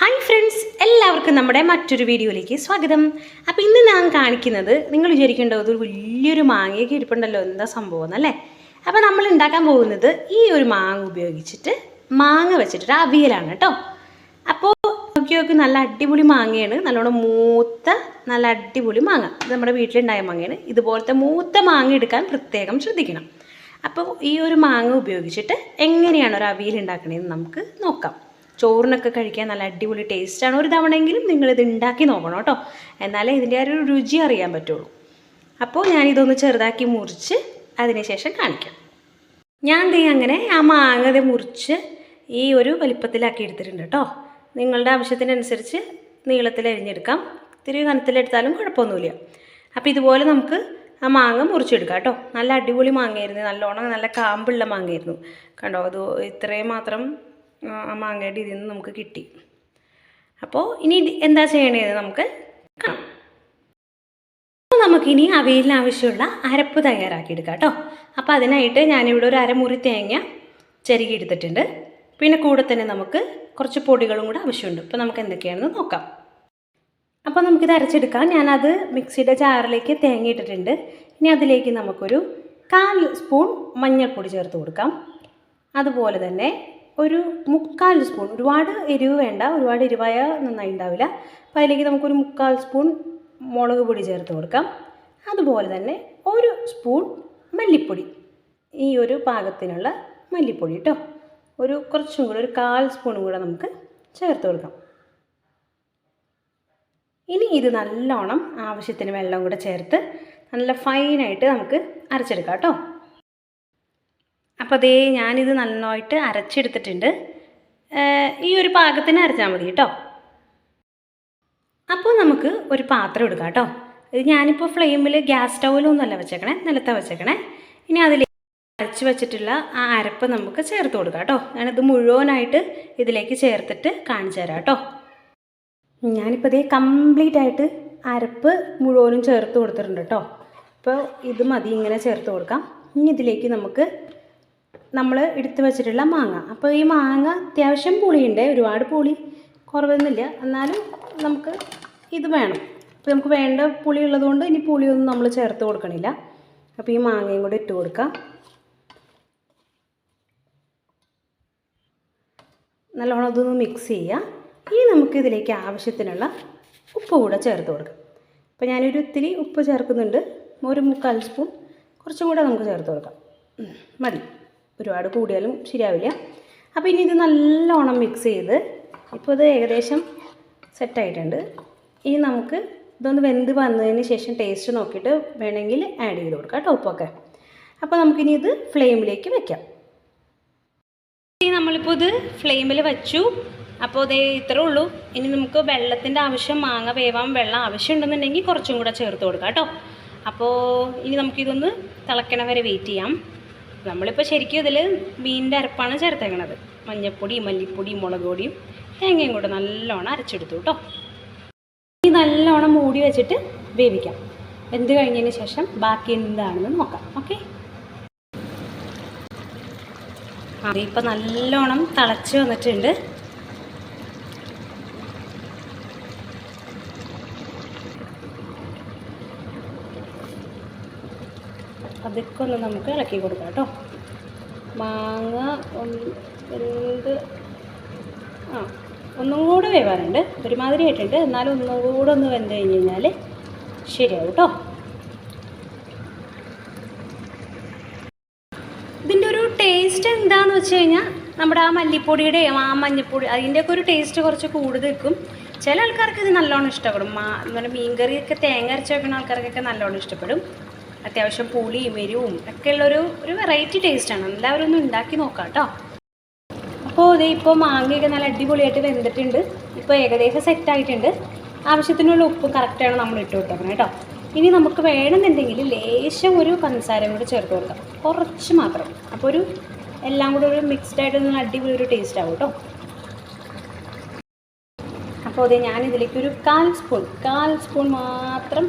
Hi friends എല്ലാവർക്കും നമ്മുടെ മറ്റൊരു വീഡിയോയിലേക്ക് സ്വാഗതം. അപ്പോൾ ഇന്ന് ഞാൻ കാണിക്കുന്നത് നിങ്ങൾ വിചാരിക്കേണ്ടത് ഒരു വലിയൊരു മാങ്ങയൊക്കെ ഇരിപ്പുണ്ടല്ലോ എന്താ സംഭവം എന്നല്ലേ? അപ്പോൾ നമ്മൾ ഉണ്ടാക്കാൻ പോകുന്നത് ഈ ഒരു മാങ്ങ ഉപയോഗിച്ചിട്ട് മാങ്ങ വെച്ചിട്ടൊരു അവിയലാണ് കേട്ടോ. അപ്പോൾ നോക്കി നോക്കി നല്ല അടിപൊളി മാങ്ങയാണ്. നല്ലോണം മൂത്ത നല്ല അടിപൊളി മാങ്ങ. ഇത് നമ്മുടെ വീട്ടിലുണ്ടായ മാങ്ങയാണ്. ഇതുപോലത്തെ മൂത്ത മാങ്ങ എടുക്കാൻ പ്രത്യേകം ശ്രദ്ധിക്കണം. അപ്പോൾ ഈ ഒരു മാങ്ങ ഉപയോഗിച്ചിട്ട് എങ്ങനെയാണ് ഒരു അവിയൽ ഉണ്ടാക്കണതെന്ന് നമുക്ക് നോക്കാം. ചോറിനൊക്കെ കഴിക്കാൻ നല്ല അടിപൊളി ടേസ്റ്റാണ് ഒരു തവണയെങ്കിലും നിങ്ങളിത് ഉണ്ടാക്കി നോക്കണം കേട്ടോ. എന്നാലേ ഇതിന്റെ ആ ഒരു രുചി അറിയാൻ പറ്റുള്ളൂ. അപ്പോൾ ഞാനിതൊന്ന് ചെറുതാക്കി മുറിച്ച് അതിനുശേഷം കാണിക്കാം. ഞാൻ ദേ അങ്ങനെ ആ മാങ്ങത മുറിച്ച് ഈ ഒരു വലിപ്പത്തിലാക്കി എടുത്തിട്ടുണ്ട് കേട്ടോ. നിങ്ങളുടെ ആവശ്യത്തിനനുസരിച്ച് നീളത്തിൽ അരിഞ്ഞെടുക്കാം. ഇത്തിരി കനത്തിലെടുത്താലും കുഴപ്പമൊന്നുമില്ല. അപ്പോൾ ഇതുപോലെ നമുക്ക് ആ മാങ്ങ മുറിച്ചെടുക്കാം കേട്ടോ. നല്ല അടിപൊളി മാങ്ങയായിരുന്നു. നല്ലോണം നല്ല കാമ്പുള്ള മാങ്ങയായിരുന്നു. കണ്ടോ? അത് ഇത്രയും മാത്രം ആ, മാങ്ങയുടെ ഇതിൽ നിന്ന് നമുക്ക് കിട്ടി. അപ്പോൾ ഇനി എന്താ ചെയ്യേണ്ടത് നമുക്ക് അപ്പോൾ നമുക്കിനി അവയിലിന് ആവശ്യമുള്ള അരപ്പ് തയ്യാറാക്കിയെടുക്കാം കേട്ടോ. അപ്പോൾ അതിനായിട്ട് ഞാനിവിടെ ഒരു അരമുറി തേങ്ങ ചെരുകി എടുത്തിട്ടുണ്ട്. പിന്നെ കൂടെ തന്നെ നമുക്ക് കുറച്ച് പൊടികളും കൂടെ ആവശ്യമുണ്ട്. അപ്പോൾ നമുക്ക് എന്തൊക്കെയാണെന്ന് നോക്കാം. അപ്പോൾ നമുക്കിത് അരച്ചെടുക്കാം. ഞാനത് മിക്സിയുടെ ചാറിലേക്ക് തേങ്ങ ഇട്ടിട്ടുണ്ട്. ഇനി അതിലേക്ക് നമുക്കൊരു കാൽ സ്പൂൺ മഞ്ഞൾപ്പൊടി ചേർത്ത് കൊടുക്കാം. അതുപോലെ തന്നെ ഒരു മുക്കാൽ സ്പൂൺ ഒരുപാട് എരിവ് വേണ്ട ഒരുപാട് എരിവായ നന്നായി ഉണ്ടാവില്ല. അപ്പോൾ അതിലേക്ക് നമുക്കൊരു മുക്കാൽ സ്പൂൺ മുളക് പൊടി ചേർത്ത് കൊടുക്കാം. അതുപോലെ തന്നെ ഒരു സ്പൂൺ മല്ലിപ്പൊടി. ഈ ഒരു പാകത്തിനുള്ള മല്ലിപ്പൊടി കേട്ടോ ഒരു കുറച്ചും കൂടെ ഒരു കാൽ സ്പൂണും കൂടെ നമുക്ക് ചേർത്ത് കൊടുക്കാം. ഇനി ഇത് നല്ലോണം ആവശ്യത്തിന് വെള്ളം കൂടെ ചേർത്ത് നല്ല ഫൈനായിട്ട് നമുക്ക് അരച്ചെടുക്കാം കേട്ടോ അപ്പോൾ അതേ ഞാനിത് നന്നായിട്ട് അരച്ചെടുത്തിട്ടുണ്ട്. ഈ ഒരു പാകത്തിന് അരച്ചാൽ മതി കേട്ടോ. അപ്പോൾ നമുക്ക് ഒരു പാത്രം എടുക്കാം കേട്ടോ. ഇത് ഞാനിപ്പോൾ ഫ്ലെയിമിൽ ഗ്യാസ് സ്റ്റൗവിലൊന്നുമല്ല വെച്ചേക്കണേ നിലത്താ വെച്ചേക്കണേ. ഇനി അതിലേക്ക് അരച്ച് വെച്ചിട്ടുള്ള ആ അരപ്പ് നമുക്ക് ചേർത്ത് കൊടുക്കാം കേട്ടോ. ഞാനിത് മുഴുവനായിട്ട് ഇതിലേക്ക് ചേർത്തിട്ട് കാണിച്ചു തരാം കേട്ടോ. ഞാനിപ്പോൾ ഇതേ കംപ്ലീറ്റ് ആയിട്ട് അരപ്പ് മുഴുവനും ചേർത്ത് കൊടുത്തിട്ടുണ്ട് കേട്ടോ. അപ്പോൾ ഇത് മതി ഇങ്ങനെ ചേർത്ത് കൊടുക്കാം. ഇനി ഇതിലേക്ക് നമുക്ക് നമ്മൾ എടുത്തു വെച്ചിട്ടുള്ള മാങ്ങ. അപ്പോൾ ഈ മാങ്ങ അത്യാവശ്യം പുളിയുണ്ട്. ഒരുപാട് പുളി കുറവൊന്നുമില്ല. എന്നാലും നമുക്ക് ഇത് വേണം. അപ്പോൾ നമുക്ക് വേണ്ട പുളി ഉള്ളതുകൊണ്ട് ഇനി പുളിയൊന്നും നമ്മൾ ചേർത്ത് കൊടുക്കണില്ല. അപ്പോൾ ഈ മാങ്ങയും കൂടെ ഇട്ട് കൊടുക്കാം. നല്ലോണം അതൊന്ന് മിക്സ് ചെയ്യുക ഇനി നമുക്ക് ഇതിലേക്ക് ആവശ്യത്തിനുള്ള ഉപ്പ് കൂടെ ചേർത്ത് കൊടുക്കാം. അപ്പോൾ ഞാനൊരു ഇത്തിരി ഉപ്പ് ചേർക്കുന്നുണ്ട്. ഒരു മുക്കാൽ സ്പൂൺ. കുറച്ചും കൂടെ നമുക്ക് ചേർത്ത് കൊടുക്കാം. മതി. ഒരുപാട് കൂടിയാലും ശരിയാവില്ല. അപ്പോൾ ഇനി ഇത് നല്ലോണം മിക്സ് ചെയ്ത് ഇപ്പോൾ ഇത് ഏകദേശം സെറ്റായിട്ടുണ്ട് ഇനി നമുക്ക് ഇതൊന്ന് വെന്ത് വന്നതിന് ശേഷം ടേസ്റ്റ് നോക്കിയിട്ട് വേണമെങ്കിൽ ആഡ് ചെയ്ത് കൊടുക്കാം ടോപ്പൊക്കെ അപ്പോൾ നമുക്കിനി ഇത് ഫ്ലെയിമിലേക്ക് വെക്കാം. ഇനി നമ്മളിപ്പോൾ ഇത് ഫ്ലെയിമിൽ വെച്ചു. അപ്പോൾ ഇതേ ഇത്രേ ഉള്ളൂ. ഇനി നമുക്ക് വെള്ളത്തിന്റെ ആവശ്യം മാങ്ങ വേവാൻ വെള്ളം ആവശ്യമുണ്ടെന്നുണ്ടെങ്കിൽ കുറച്ചും കൂടെ ചേർത്ത് കൊടുക്കാം കേട്ടോ. അപ്പോൾ ഇനി നമുക്കിതൊന്ന് തിളക്കണവരെ വെയിറ്റ് ചെയ്യാം. നമ്മളിപ്പോൾ ശരിക്കും ഇതിൽ മീനിന്റെ അരപ്പാണ് ചേർത്തേക്കണത്. മഞ്ഞൾപ്പൊടി മല്ലിപ്പൊടി മുളക് പൊടിയും തേങ്ങയും കൂടെ നല്ലോണം അരച്ചെടുത്തു കേട്ടോ. ഇനി നല്ലോണം മൂടി വെച്ചിട്ട് വേവിക്കാം. വെന്ത് കഴിഞ്ഞതിന് ശേഷം ബാക്കി എന്താണെന്ന് നോക്കാം. ഓക്കെ? അതിപ്പോൾ നല്ലോണം തിളച്ച് വന്നിട്ടുണ്ട്. അതൊക്കെ ഒന്ന് നമുക്ക് ഇളക്കി കൊടുക്കാം കേട്ടോ. മാങ്ങ എന്ത് ആ ഒന്നും കൂടെ വേവാറുണ്ട് ഒരുമാതിരി ആയിട്ടുണ്ട്. എന്നാലും ഒന്നും കൂടെ ഒന്ന് വെന്ത് കഴിഞ്ഞ് കഴിഞ്ഞാൽ ശരിയാവും കേട്ടോ. ഇതിന്റെ ഒരു ടേസ്റ്റ് എന്താണെന്ന് വെച്ച് കഴിഞ്ഞാൽ നമ്മുടെ ആ മല്ലിപ്പൊടിയുടെ ആ മഞ്ഞപ്പൊടി അതിന്റെയൊക്കെ ഒരു ടേസ്റ്റ് കുറച്ച് കൂടുതൽ നിൽക്കും ചില ആൾക്കാർക്ക് ഇത് നല്ലോണം ഇഷ്ടപ്പെടും. മാ നമ്മുടെ മീൻകറിയൊക്കെ തേങ്ങ അരച്ച് വെക്കുന്ന ആൾക്കാർക്കൊക്കെ നല്ലോണം ഇഷ്ടപ്പെടും. അത്യാവശ്യം പുളിയും എരിവും ഒക്കെ ഉള്ളൊരു ഒരു വെറൈറ്റി ടേസ്റ്റാണ് എല്ലാവരും ഒന്ന് ഉണ്ടാക്കി നോക്കാം കേട്ടോ. അപ്പോൾ ഇത് ഇപ്പോൾ മാങ്ങയൊക്കെ നല്ല അടിപൊളിയായിട്ട് വെന്തിട്ടുണ്ട്. ഇപ്പോൾ ഏകദേശം സെറ്റ് ആയിട്ടുണ്ട്. ആവശ്യത്തിനുള്ള ഉപ്പ് കറക്റ്റാണ് നമ്മൾ ഇട്ട് കൊടുക്കണം കേട്ടോ. ഇനി നമുക്ക് വേണമെന്നുണ്ടെങ്കിൽ ലേശം ഒരു പഞ്ചസാരയും കൂടി ചേർത്ത് കൊടുക്കാം. കുറച്ച് മാത്രം. അപ്പോൾ ഒരു എല്ലാം കൂടി ഒരു മിക്സ്ഡ് ആയിട്ട് നല്ല അടിപൊളി ഒരു ടേസ്റ്റ് ആവും കേട്ടോ. അപ്പോൾ അതെ ഞാൻ ഇതിലേക്ക് ഒരു കാൽ സ്പൂൺ കാൽ സ്പൂൺ മാത്രം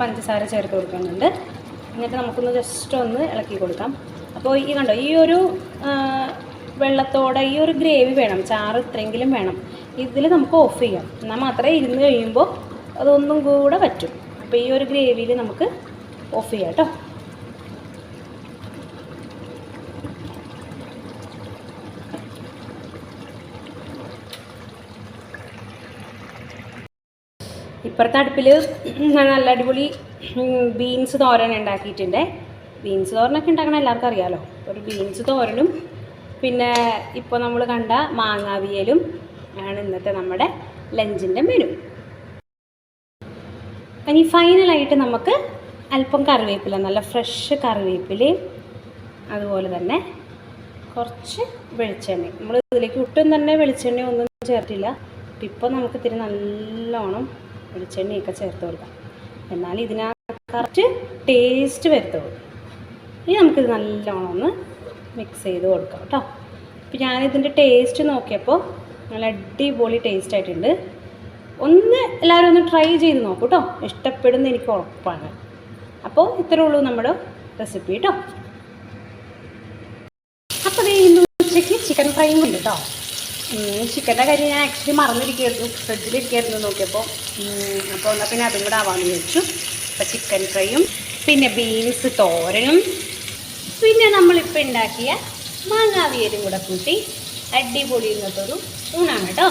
പഞ്ചസാര ചേർത്ത് കൊടുക്കുന്നുണ്ട്. എന്നിട്ട് നമുക്കൊന്ന് ജസ്റ്റ് ഒന്ന് ഇളക്കി കൊടുക്കാം. അപ്പോൾ ഈ കണ്ടോ ഈ ഒരു വെള്ളത്തോടെ ഈ ഒരു ഗ്രേവി വേണം ചാറ് ഇത്രയെങ്കിലും വേണം. ഇതിൽ നമുക്ക് ഓഫ് ചെയ്യാം. എന്നാൽ മാത്രമേ ഇരുന്ന് കഴിയുമ്പോൾ അതൊന്നും കൂടെ പറ്റും. അപ്പോൾ ഈ ഒരു ഗ്രേവിയിൽ നമുക്ക് ഓഫ് ചെയ്യാം കേട്ടോ. ഇപ്പുറത്തെ അടുപ്പിൽ ഞാൻ നല്ല അടിപൊളി ബീൻസ് തോരൻ ഉണ്ടാക്കിയിട്ടുണ്ട്. ബീൻസ് തോരനൊക്കെ ഉണ്ടാക്കണ എല്ലാവർക്കും അറിയാമല്ലോ ഒരു ബീൻസ് തോരനും പിന്നെ ഇപ്പോൾ നമ്മൾ കണ്ട മാങ്ങാവിയലും ആണ് ഇന്നത്തെ നമ്മുടെ ലഞ്ചിന്റെ മെനു ഇനി ഫൈനലായിട്ട് നമുക്ക് അല്പം കറിവേപ്പില നല്ല ഫ്രഷ് കറിവേപ്പിലയും അതുപോലെ തന്നെ കുറച്ച് വെളിച്ചെണ്ണ നമ്മൾ ഇതിലേക്ക് ഒട്ടും തന്നെ വെളിച്ചെണ്ണ ഒന്നും ചേർത്തില്ല. ഇപ്പോൾ നമുക്ക് ഇത്തിരി നല്ലോണം വെളിച്ചെണ്ണയൊക്കെ ചേർത്ത് കൊടുക്കാം. എന്നാൽ ഇതിനകത്ത് കറക്റ്റ് ടേസ്റ്റ് കൊടുക്കും ഇനി നമുക്കിത് നല്ലോണം ഒന്ന് മിക്സ് ചെയ്ത് കൊടുക്കാം കേട്ടോ. അപ്പോൾ ഞാനിതിന്റെ ടേസ്റ്റ് നോക്കിയപ്പോൾ നല്ല അടിപൊളി ടേസ്റ്റ് ആയിട്ടുണ്ട്. ഒന്ന് എല്ലാവരും ഒന്ന് ട്രൈ ചെയ്ത് നോക്കൂ കേട്ടോ ഇഷ്ടപ്പെടുന്ന എനിക്ക് ഉറപ്പാണ്. അപ്പോൾ ഇത്രേ ഉള്ളൂ നമ്മുടെ റെസിപ്പി കേട്ടോ അപ്പോൾ ഇന്ന് ഉച്ചയ്ക്ക് ചിക്കൻ ഫ്രൈയും ഉണ്ട് കേട്ടോ ചിക്കന്റെ കാര്യം ഞാൻ ആക്ച്വലി മറന്നിരിക്കുകയായിരുന്നു. ഫ്രിഡ്ജിലിരിക്കുകയായിരുന്നു നോക്കിയപ്പോൾ അപ്പോൾ എന്നാൽ പിന്നെ അതും കൂടെ ആവാമെന്ന് ചോദിച്ചു അപ്പോൾ ചിക്കൻ ഫ്രൈയും പിന്നെ ബീൻസ് തോരനും പിന്നെ നമ്മളിപ്പോൾ ഉണ്ടാക്കിയ മാങ്ങാവിയലും കൂടെ കൂട്ടി അടിപൊളി ഇന്നത്തെ ഒരു ഊണാണ് കേട്ടോ.